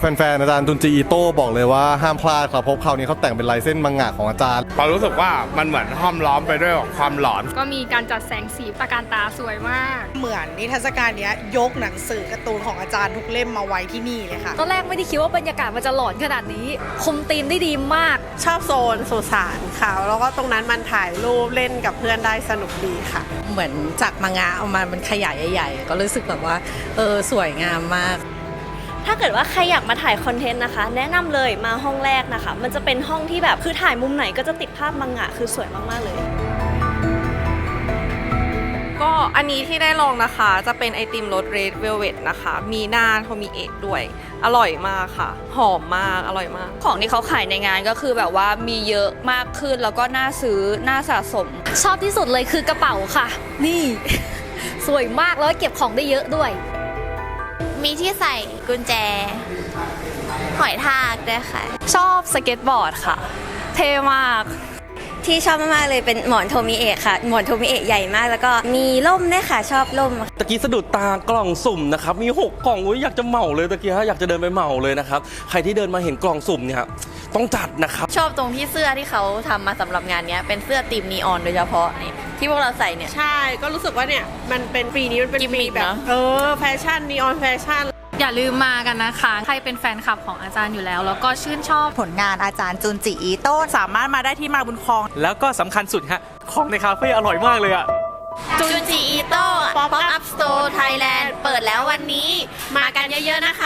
แฟนๆอาจารย์จุนจีอีโต้บอกเลยว่าห้ามพลาดครับเพราะคราวนี้เขาแต่งเป็นลายเส้นมังงะของอาจารย์พอรู้สึกว่ามันเหมือนห้อมล้อมไปด้วยความหลอน ก็มีการจัดแสงสีตะการตาสวยมาก เหมือนนิทรรศการเนี้ยยกหนังสือการ์ตูนของอาจารย์ทุกเล่มมาไว้ที่นี่เลยค่ะ ตอนแรกไม่ได้คิดว่าบรรยากาศมันจะหลอนขนาดนี้คุมธีมได้ดีมาก ชอบโซนสุสานค่ะ แล้วก็ตรงนั้นมันถ่ายรูปเล่นกับเพื่อนได้สนุกดีค่ะ เหมือนจากมังงะออกมามันขยายใหญ่ ๆ ก็รู้สึกแบบว่าเออสวยงามมาก ถ้าเกิดว่าใครอยากมาถ่ายคอนเทนต์นะคะ แนะนำเลยมาห้องแรกนะคะ มันจะเป็นห้องที่แบบคือถ่ายมุมไหนก็จะติดภาพมังงะคือสวยมากๆเลยก็อันนี้ที่ได้ลองนะคะจะเป็นไอติมรสเรดเวลเวตนะคะ มีหน้าโทมิเอะด้วย อร่อยมากค่ะ หอมมากอร่อยมาก ของที่เขาขายในงานก็คือแบบว่ามีเยอะมากขึ้นแล้วก็น่าซื้อน่าสะสม ชอบที่สุดเลยคือกระเป๋าค่ะ นี่ สวยมากแล้วก็เก็บของได้เยอะด้วย มีที่ใส่กุญแจ หอยทากด้วยค่ะ ชอบสเก็ตบอร์ดค่ะ เท่มาก ที่ชอบมากๆเลยเป็นหมอนโทมิเอะค่ะ หมอนโทมิเอะใหญ่มาก แล้วก็มีร่มด้วยค่ะ ชอบร่มตะกี้สะดุดตากล่องสุ่มนะครับ มี 6 กล่องอุ้ยอยากจะเหมาเลยตะกี้ฮะอยากจะเดินไปเหมาเลยนะครับ ใครที่เดินมาเห็นกล่องสุ่มเนี่ยต้องจัดนะครับ ชอบตรงที่เสื้อที่เขาทำมาสำหรับงานเนี้ยเป็นเสื้อตีมนีออนโดยเฉพาะนี่ ที่พวกเราใส่เนี่ย ใช่ ก็รู้สึกว่าเนี่ย มันเป็นปีนี้มันเป็นกิมมิปีคแบบเนอะเออ แฟชั่นนีออนแฟชั่น อย่าลืมมากันนะคะ ใครเป็นแฟนคลับของอาจารย์อยู่แล้ว แล้วก็ชื่นชอบผลงานอาจารย์จุนจิอีโต้สามารถมาได้ที่มาบุญคลอง แล้วก็สำคัญสุดฮะ ของในคาเฟ่อร่อยมากเลยอะจุนจิอีโต้ป๊อปอัพสโตร์ไทยแลนด์เปิดแล้ววันนี้ มากันเยอะๆนะคะ